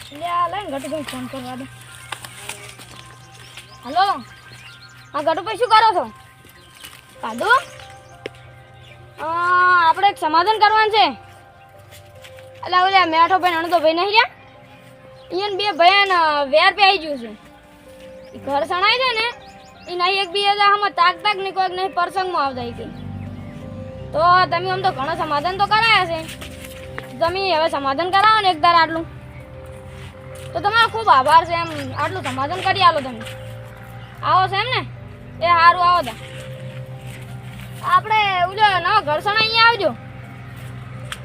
એટલે આ લઈને ગટુભાઈ ફોન કરવા હલો હા ગટુભાઈ શું કરો છો? કાદુ? આપણે એક સમાધાન કરવાનું છે. એટલે ઓલા મેઠો ભાઈ અણતો ભાઈ નહીં રહ્યા? અહીંયા બે ભાઈ વેર પે આવી ગયું છે. ઘર સણાય છે ને એ નહીં એક બી આમાં તાક તાક ને કોઈક નહીં પ્રસંગમાં આવતા ઈ તો તમે આમ તો ઘણો સમાધાન તો કરાયા છે. તમે હવે સમાધાન કરાવો ને એક દાર આટલું. તો તમારો ખૂબ આભાર છે એમ. આટલું સમાધાન કરી આલો તમે. આવો છે એમ ને? એ સારું આવો તા. આપણે ઉજો નવા ઘર સણા અહીંયા આવજો.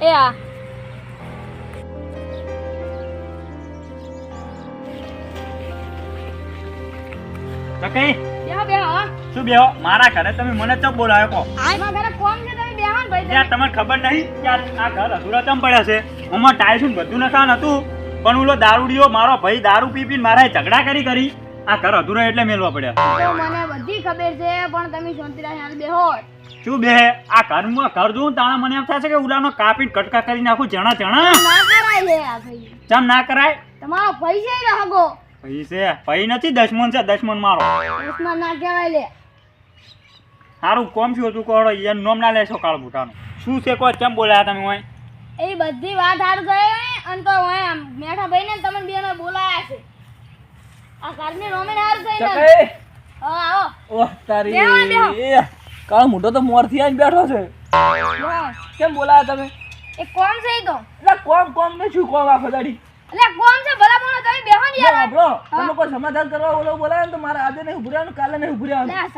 એ હા. કઈ ક્યાં બેહો શું બેહો? મારા ઘરે તમે મને ચમ બોલાવ્યો કહો? આમાં ઘરે કોમ છે તમે બેહો ને ભાઈ. ત્યાં તમને ખબર નહીં કે આ ઘર અધૂરા ચમ પડ્યા છે. આમાં ટાઈલ્સ બધું નખાન હતું. પણ ઓલો દારૂડીઓ મારો ભાઈ દારૂ પી પીને મારા ઝઘડા કરી કરી. આ ઘર અધૂરો એટલે મેલવા પડ્યા. મને બધી ખબર છે પણ તમે શાંતિ રાખીને બેહો. શું બે? આ ઘરમાં ઘર જોઉં તાણા મને એમ થાય છે કે ઉલાનો કાપીને કટકા કરી નાખું જણા જણા ના કરાય લે આ ભાઈ. ચમ ના કરાય? તમારો ભાઈ છે હગો ભાઈ છે. ભાઈ નથી દશમન છે દશમન મારો. દશમન ના કહેવાય લે. સારું કોમ શું હતું કહો એનું નામ ના લેશો કાળ ભૂટાનું શું છે કોઈ કેમ બોલાયા તમે હોય એ બધી વાત હાર ગઈ. અને તો હું મેઠા ભાઈ ને તમને બેનો બોલાયા છે. આ ઘરની રોમે હાર ગઈ ને હા આવો. ઓહ તારી બેહો, બેહો. એ, કાળો મોટો તો મોરથી આવીને બેઠો છે. કેમ બોલાયા તમે? એ કોમ છે તો. એટલે કોમ કોમ ને શું કોમ આખો દાડી? એટલે કોમ છે ભલા પણ તમે બેહો ને યાર. તમે કોઈ સમાધાન કરવા બોલો બોલાવે ને તો મારા આજે નહીં ઉભું રહેવાનું કાલે નહીં એટલે આ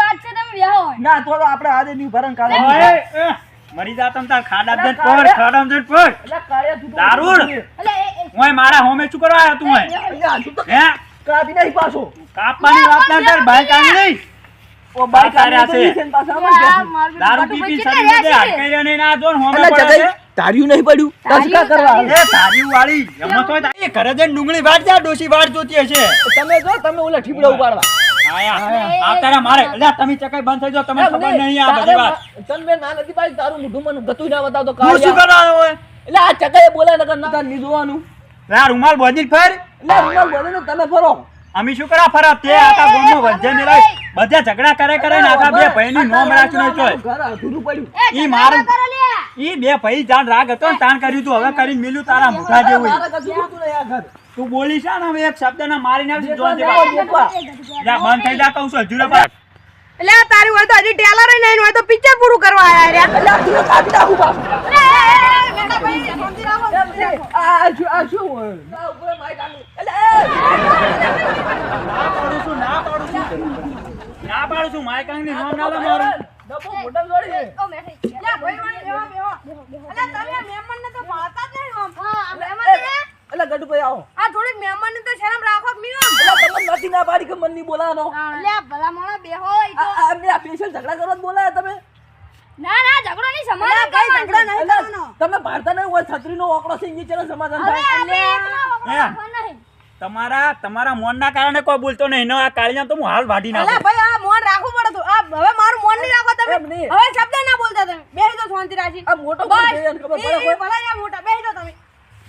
વાત છે તમે બેહો. ના તો આપણે આજે નહીં ઊભા કાલે મરી જા તમ તાર ખાડા જઈને પર ખાડા જઈને પર એટલે કાળિયા તું દારૂડ. ઓય મારા હોમે શું કરવા આવ્યો તું હે? કાપી નહીં પાછો. કાપવાની વાત ના કર ભાઈ કામ નહીં. ઓ બાઈક આ છે. ને દારૂ પીપી પી દે ભાઈ? હટકાઈ રહ્યા ના જો હોમે પડે. તાર્યું નહીં પડ્યું. તાર્યું, ટચકા કરવા એ તારી વાળી એમાં તો. એ ઘરે જઈને ડુંગળી વાટ જા ડોશી વાટ જોતી હશે. તમે જો તમે ઓલા ઠીપડા ઉપાડવા. આયા. તારા મારે. એટલે તમે ચકાઈ બંધ થઈ જાઓ તમને ખબર નહીં, નહીં આ બધી વાત. તારે ના નથી પાડી, તારું મોઢું મને ગતું ના બતાવતો તું શું કરવાનો હોય? એટલે આ ચકાએ બોલાય નકર ના તાર જોવાનું. આ રૂમાલ બોધી ફર. એટલે રૂમાલ બોલે તમે ફરો. અમે શું કરા ફરા? તે આખા ગામમાં વજ્જે મિલાય બધા ઝઘડા કરે કરે ને આખા બે ભાઈની નોમ રાખ્યું નહીં ઘર અધૂરું પડ્યું. ઈ મારું- કરો બે ભાઈ જાણ રાગ હતો ને તાણ કર્યું તું. હવે કરીને મિલ્યું તારા મુઠા જેવું. તું બોલી છે ને હવે એક શબ્દ ના મારી નાખી જો જેવા. જા બંધ થઈ જા કહું છું હજુરે પર એટલે તારી હોય તો હજી ટેલર નહીં હોય તો પિક્ચર પૂરું કરવા આયા રે એટલે આ કાપી નાખું નહીં. આ- શું- આ શું હોય? ના, પાડું છું ના પાડું છું ના પાડું છું માય કાંઈ નામ ના લે મારું ડબો મોઢા જોડી. ઓ. લે, ભાઈ વાળી બેહો, બેહો. એટલે તમે આ મહેમાનને તો ભાળતા જ નહીં આમ. હા, આ મહેમાન છે? એટલે ગઢુભાઈ આવો. આ થોડીક મહેમાનને તો શરમ રાખો આમ? એટલે તમને નથી ના પાડી કે મનની બોલાવવાનો. એટલે ભલા મોણો બેહો, ઈ તો- અમે આ પેશલ ઝઘડા કરવા બોલાયા તમે ના ના ઝઘડો નહીં સમાધાન કઈ ઝઘડો. નહીં કરવાનો. તમે ભારતા નહીં હોય છત્રીનો ઓકળો છે ઈ ચલો સમાધાન થાય એટલે. તમારા તમારા મોનના કારણે કોઈ બોલતો નહીં નો આ કાળિયા તો હું હાલ વાઢી અલા ભાઈ આ મોન રાખવું પડે તો આ હવે મારું મોન નહીં રાખો તમે હવે શબ્દ ના બોલતા તમે બેહી તો શાંતિ રાખી આ મોટો બસ. ખબર પડે કોઈ? ભલા મોટા બેહી તો તમે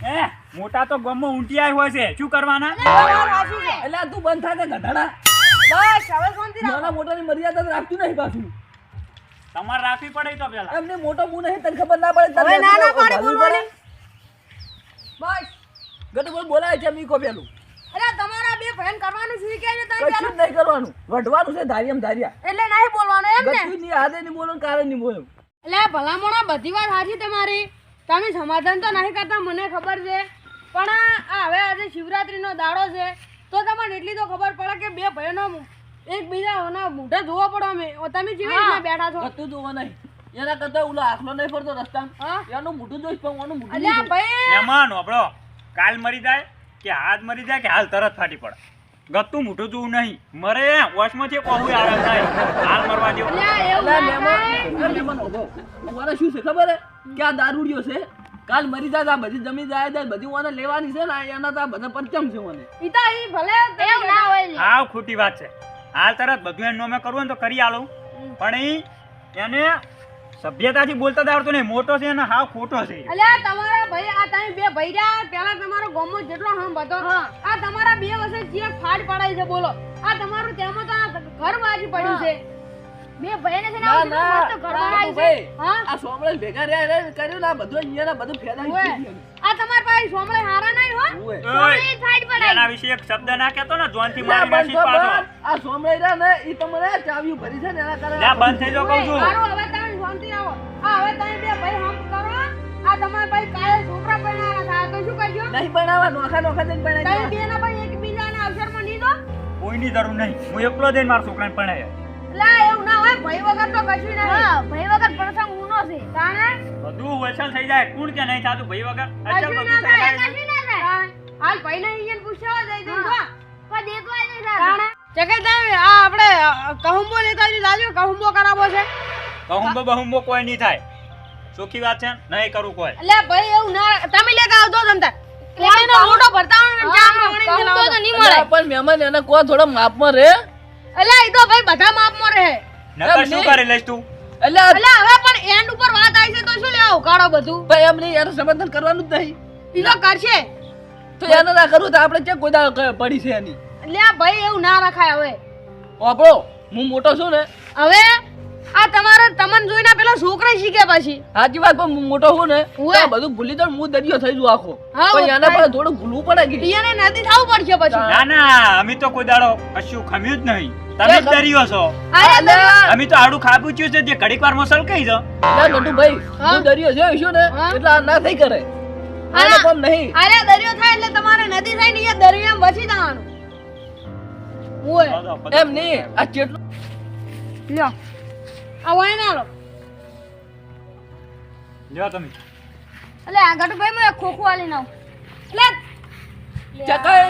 હે મોટા તો ગમમાં ઊંટિયા હોય છે. શું કરવાના. એટલે આ તું બંધ થાય ગધડા. બસ હવે શાંતિ નાના મોટાની મર્યાદા રાખતું નહીં પાછું. તમારે રાખવી પડે તો પેલા. એમને મોટો મું નહીં તને ખબર ના પડે તને નાના એટલું પાડી બોલવાની. બસ. ગટુ બોલ બોલાય છે મીકો પેલું? અરે તમારા બે ફેન કરવાનું કે છે તમે કશું નહીં કરવાનું. વઢવાનું છે ધારિયમ ધારિયા એટલે નહીં બોલવાનું એમ ને ગટુ ની આદે બોલવાનું કારણ કારે નહીં બોલો. એટલે ભલામણો બધી વાત સાચી તમારી. તમે સમાધાન તો નહીં કરતા મને ખબર છે. પણ આ હવે આજે શિવરાત્રીનો દાડો છે. તો તમને એટલી તો ખબર પડે કે બે ભાઈઓનો એકબીજાના મોઢે જોવો પડો અમે. તમે કેવી રીતના બેઠા છો? તું જોવો નહીં. એના કરતા ઓલો આખલો નહીં ફરતો રસ્તા એનું મોઢું જોઈશ પણ ઓનું મોઢું અલ્યા ભાઈ! મહેમાન આપણો કાલ મરી જાય કે હાથ મરી જાય કે હાલ તરત ફાટી પડે. ગતું મોઢું જોવું નહીં. મરે વોશમાંથી કહું આવે નહીં હાલ મરવા દો અલ્યા એવું મહેમાન, મહેમાન. મારે શું છે ખબર હે? કે આ દારૂડિયો છે? કાલ મરી જાય બધી જમીન જાય બધી ઓને લેવાની છે ને એના તો બધા પરચમ છે ઓને. ઈ તો ઈ ભલે તમે ના હોય લે. ખોટી વાત છે. હાલ તરત બધું એનું નોમે કરવું હોય તો કરી આલો. પણ ઈ એને સભ્યતાથી બોલતા આવડતો નહીં. મોટો છે અને હાવ ખોટો છે. અલ્યા તમારા ભાઈ આ તમે બે ભાઈ રહ્યા પેલા તમારો ગામમાં જેટલો હમ બધો આ તમારા બે વર્ષે જે ફાડ પડાય છે બોલો. આ તમારું તેમાં તો આ ઘર બાજી પડ્યું છે. બે ભાઈને છે ના ના મસ્ત ઘર બનાવ્યું હા? આ સોમળે ભેગા રહ્યા એને કર્યું ને બધું અહીંયા બધું ફેલાઈ આ તમારા પાસે સોમળે હારા નહીં હો? ઓવે. સાઈડ પર એના વિશે એક શબ્દ ના કહેતો ને જોનથી લ્યા, મારી નાસી પાછો. આ સોમળે રહ્યા ને ઈ તમને ચાવ્યું ભરી છે ને એના કારણે લ્યા, બંધ થઈ જાઓ કહું છું. સારું હવે તમે શાંતિ આવો. આ હવે તમે બે ભાઈ હમ કરો. આ તમારા ભાઈ કાલે છોકરા પરણાવવાના થાય તો શું કરજો? નહીં બનાવવા નોખા નોખા જઈને બનાવી બે ના ભાઈ એકબીજાના અવસરમાં નહીં દો કોઈની જરૂર નહીં. હું એકલો જઈને મારા છોકરાને ભણાય લા વગર તો કશું નહીં. હા ભાઈ વગર પ્રસંગ ઊનો છે. તાણે? બધું વચન થઈ જાય. કોણ કે નહીં થતું ભાઈ વગર? અચલ બધું થઈ જાય. કશું ના થાય. તાણે. હાલ ભાઈને અહીંયા પૂછવા જઈ જઈ જો કોઈ નહીં તાણે? ચકે તમે આ આપણે કહુંબો લેતા લાજો કહુંબો કરાવો છે. કહુંબો બહુંબો કોઈ નહીં થાય. ચોખ્ખી વાત છે? નહીં કરું કોઈ. એટલે ભાઈ એવું ના તમે લેતા આવજો તમતા એનો મોટો ભરતા ચા હા, તો નહીં મળે? પણ મહેમાન એને કહો થોડો માપમાં રે એટલે એ તો ભાઈ બધા માપમાં રહે. નકર શું. કરી લઈશ તું? એટલે એટલે હવે પણ એન્ડ ઉપર વાત આવી છે તો શું લેવા ઉકાળો બધું? ભાઈ એમ નહીં સમર્થન કરવાનું જ નહીં. ઈ તો કરશે. તો એને ના કરવું તો આપણે ક્યાં કોઈ દાડો પડી છે એની? એટલે ભાઈ એવું ના રખાય હવે. આપણો હું મોટો છું ને. હવે આ તમારે તમન જોઈને પેલો છોકરો શીખે પછી. સાચી વાત પણ મોટો હું ને તો બધું ભૂલી તો હું દરિયો થઈ જઉં આખો. પણ એના પર થોડું ભૂલવું પડે કે? એને નદી થાવું પડશે પછી. ના ના અમે તો કોઈ દાડો કશું ખમ્યું જ નહીં. તમે જ દરિયો છો. અમે તો આડું ખાબું છે જે ઘડીક વાર મસલ કહી દો ના નટુભાઈ, ભાઈ હું. દરિયો જોયો છું ને? એટલે ના થઈ કરે. આને નહીં. અરે દરિયો થાય એટલે તમારે નદી થાય ને એ દરિયામાં બચી જવાનું. ઓય એમ નહીં આ કેટલું લ્યો. આ વાય ના લો. જો તમે. એટલે આ ગટુ ભાઈ એક ખોખું આલી નાઉં એટલે ચકઈ.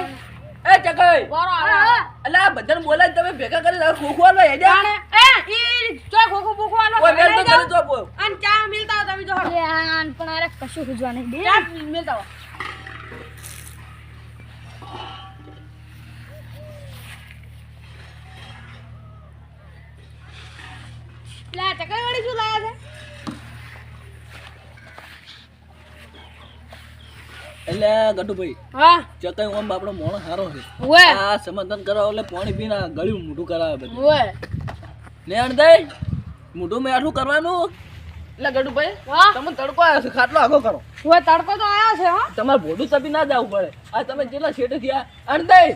એ ચકાઈ. બોરો આવે. એટલે આ બધાને તમે ભેગા કરી આ ખોખું આલો એ જાણે. એ ઈ જો ખોખું બુખું આલો ઓ મેલ તો કરી તો બો અન ચા મિલતા તમે જો. લે આન પણ અરે કશું ખુજવા નહીં. બે ચા મિલતા હો લે ચકઈ વાળી શું લાયા એટલે ગટુભાઈ હા ચકાઈ ઓમ આપણો મોણ સારો છે. ઓએ આ સમાધાન કરાવ એટલે પાણી પીને ગળ્યું મોઢું કરાવે બધું. ઓએ ને અણદાઈ મોઢું મેઠું કરવાનું. એટલે ગટુભાઈ હા તમે તડકો આવ્યો છે ખાટલો આગો કરો. ઓએ તડકો તો આવ્યો છે હા. તમારે ભોડું તપી ના જવું પડે. આ તમે જેટલા શેઠ થયા? અણદાઈ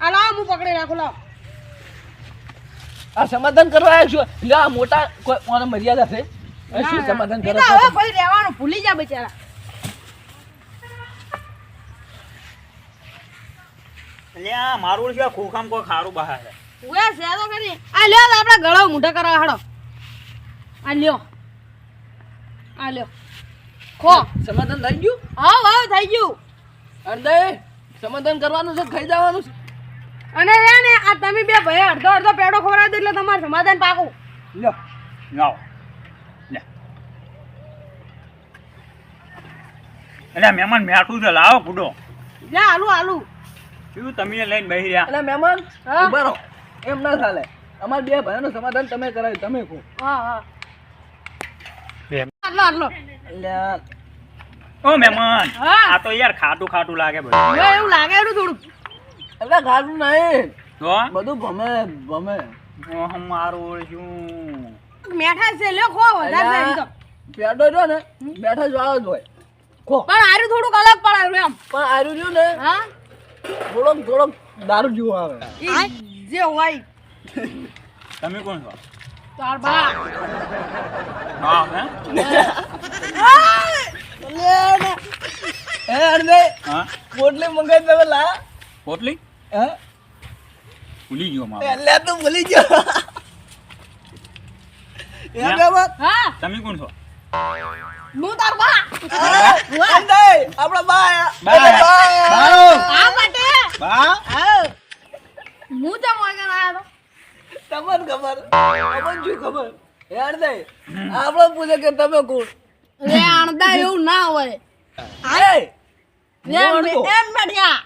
આ લાવ હું પકડી રાખું લાવ. આ સમાધાન કરવા આવ્યો છું. એટલે આ મોટા કોઈ કોને મર્યાદા છે. શું સમાધાન કરો હવે કોઈ રહેવાનું ભૂલી જા બિચારા. મારું છે ખોખામ કોઈ ખારું બહાર ઓય છે તો ખરી. આ લ્યો આપણે ગળો મૂઢે કરવા હાડો. આ લ્યો. આ લ્યો. ખો. સમાધાન થઈ ગયું? હાવ હાવ થઈ ગયું. અણદાઈ સમાધાન કરવાનું છે ખાઈ જવાનું છે. અને છે ને આ તમે બે ભાઈ અડધો અડધો પેડો ખવડાવી દો એટલે તમારે સમાધાન પાકું. લો લાવો એટલે મહેમાન મેઠું છે લાવો ફૂડો લે આલુ આલુ શું તમે લઈને બેસી રહ્યા? એટલે મહેમાન હા? ઊભા રહો. એમ ના ચાલે. અમારા બે ભાઈઓનું સમાધાન તમે કરાવ્યું તમે કહો. હા હા. આટલો આટલો ઓ મહેમાન હા. આ તો યાર ખાટું ખાટું લાગે બધું. એવું લાગે એનું થોડું. એટલે ખાધું નહીં. તો બધું ભમે ભમે ઓહ, મારું શું મેઠા છે લ્યો ખો વધારે તો. પેટો રહ્યો ને બેઠો જ જ હોય. ખો. પણ આર્યું થોડુંક અલગ પડાયું એમ. પણ આરું રહ્યું ને હા? થોડોક થોડોક દારૂ જેવું આવે. જે હોય. તમે કોણ છો? તાર બા. હા હે? હે. અરે હા? પોટલી મંગાઈ તમે લા પોટલી? હે ભૂલી ગયો મારો એટલે તું ભૂલી ગયો કે વાત હા તમે કોણ છો હું તાર બા અંદાઈ આપણા બા આયા. બા આયા. બા આ માટે બા હા હું તો મોગન આયો તો તમને ખબર તમને શું ખબર હે અંદાઈ આપણો પૂછે કે તમે કોણ રે અણદા એવું ના હોય મોણો. એમ બેઠ્યા એટલે કોણે કરતા કી ઓહ, મારું શું? હા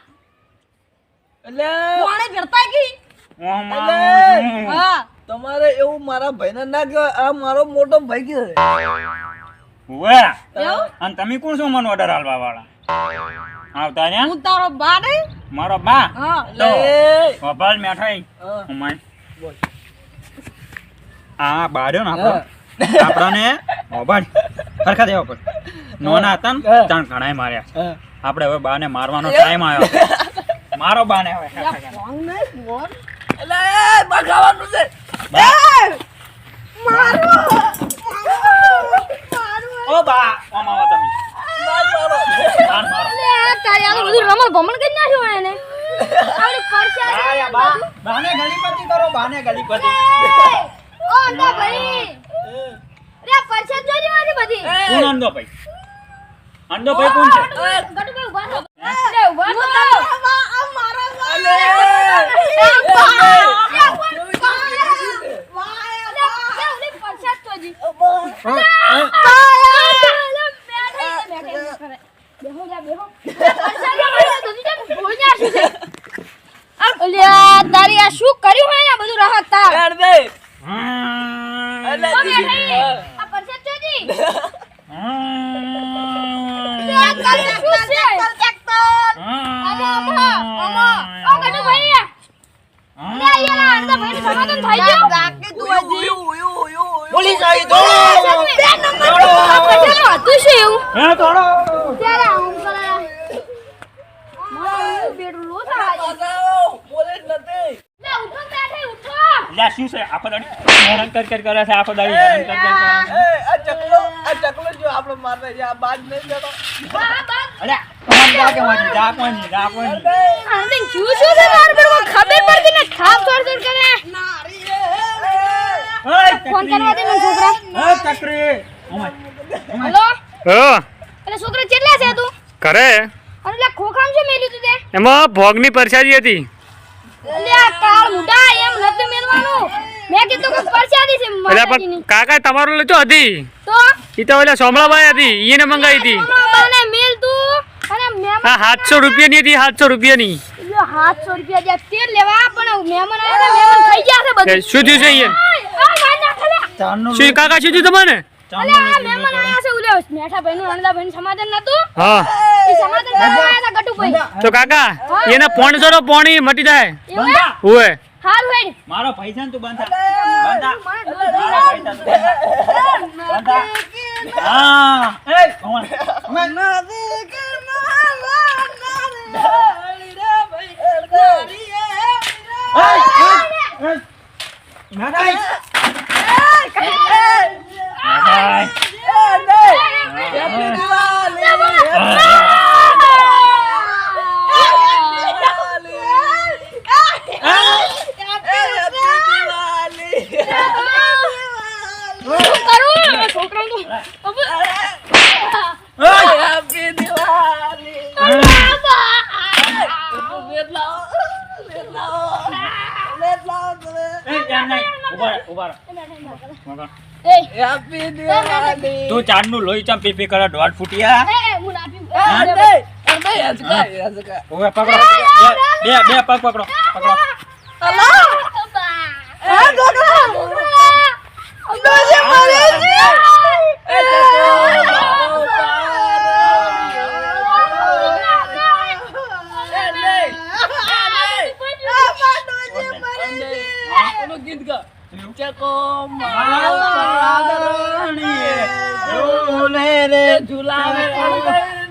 તમારે એવું મારા ભાઈને ના કહેવાય આ મારો મોટો ભાઈ કે છે. ઉવે. એવું? અને તમે કોણ છો મને ઓર્ડર હાલવા વાળા આવતા ને હું તારો બા ને? મારો બા? હા તો લે. ગોપાલ મેઠાઈ હા. બોલ. આ બાર્યો ને. આપણો. આપણને ગોપાલ ખરખા દેવા પર નોના હતા ને ત્રણ ઘણાય માર્યા. આપણે હવે બાને મારવાનો ટાઈમ આવ્યો. મારો બાને હવે એટલે એ બા ખાવાનું છે. ઓ બા આમ તમે. મારો. મારો. તારી બધું રમણ ભમણ કરી નાખ્યું એને. આવડી બા. બાને ગલીપતિ કરો બાને ગલીપતિ ઓ અંદા ભાઈ. રે પરસ્યા જોઈ મારી બધી. કોણ અંધો ભાઈ? અંધો ભાઈ કોણ છે ગટુ ભાઈ ઊભા થો લે ઊભા થો અલે. તારી આ શું કર્યું હોય આ બધું રાહત ભાઈ પોલીસ આવી દોડો બે નંબર પરસાદનું હતું શું એવું? હે દોડો ત્યારે હું કરા મારું બેડું લો. બગાવો. પોલીસ નથી. લે, ઉઠો બેઠે ઉઠો. લે શું છે આખો દાડી હેરાન કર કર કરે છે આખો દાડી હેરાન કર કર કરે છે. એ, આ ચકલો આ ચકલો જો આપણો મારને છે આ બાજ નહીં જતો હા બાજ અલ્યા કોણ જા કે વાંચી જા કોની જા કોની આને શું શું છે મારું બેડું? ખબર પડતી ને ખાપ છોડ છોડ કરે ઓય ફોન કરવા દે મને છોકરા. ઓય ચકરી. ઓય. હા. એટલે છોકરા કેટલા છે તું? કરે અને એટલે ખોખામ શું મેલ્યું તું તે? એમાં ભોગની પરસાદી હતી. એટલે આ કાળ મુઢા એમ નતું મેલવાનું. મેં કીધું કે પરસાદી છે એટલે પણ કાકા તમારો લેતો હતી. તો? એ તો એટલે સોમળાબાઈ હતી. એને મંગાવી હતી. બાને મેલ તું. અને મહેમાન સાતસો રૂપિયાની હતી સાતસો રૂપિયાની. જો 700 રૂપિયા જ્યાં તેલ લેવા પણ મહેમાન આવ્યા મહેમાન ખાઈ ગયા છે બધું. શું થયું છે અહીંયા નાખે લે. ચારનો શું કાકા અલે આ મહેમાન છે ઉલે મેઠા ભાઈનું અણદા સમાધાન નતું હા. એ સમાધાન કરવા આવ્યા હતા ગટુભાઈ. તો કાકા એને પોણસો નો પોણી મટી જાય? હેડ. મારો પૈસા તું બંધા. બંધા. શું તું ચાંદનું લોહી ચમ પીપી કરે દોઢ ફૂટિયા ઓવે પકડો. બે બે પગ પકડો પકડો ગીત ગા ચકો ઝૂલે રે ઝુલાવે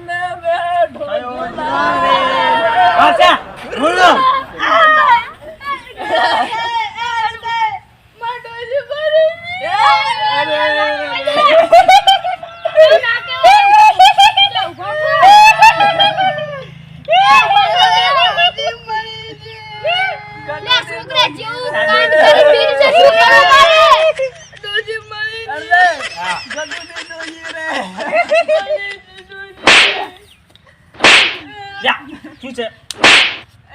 ને બેઠો ઝુલાવે અચ્છા બોલો છોકરા જેવું કાંડ કરી પીર છે શું કરો મારે અરે હા ગગુડી દોઈ રે જા શું છે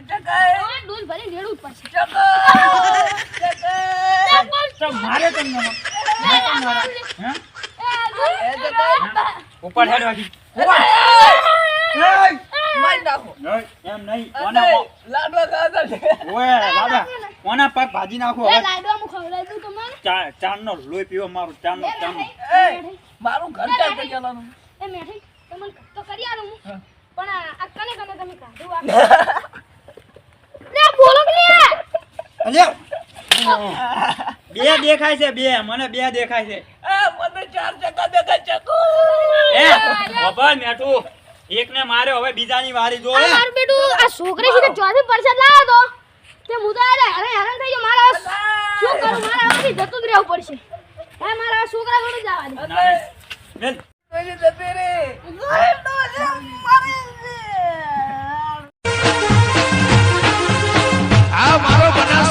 ચકાય આ ડોલ ભરી રેડું જ પડશે ચકો ચકો તો મારે તમને એ ચકાય ઉપર હેડ વાગી કોના કોના ભાજી નાખો ચાર ચારનો લોહી પીવો મારું ચારનો ચારનો એ મારું ઘર ચાલ કરી ચાલવાનું એ મેઠી તમને તો કરી આલું હું એવું આ. લે બોલો કે લે બે દેખાય છે બે. મને બે દેખાય છે. એક ને મારે હવે બીજાની વારી જો આ છોકરી છે પડશે. હા મારો બનાસ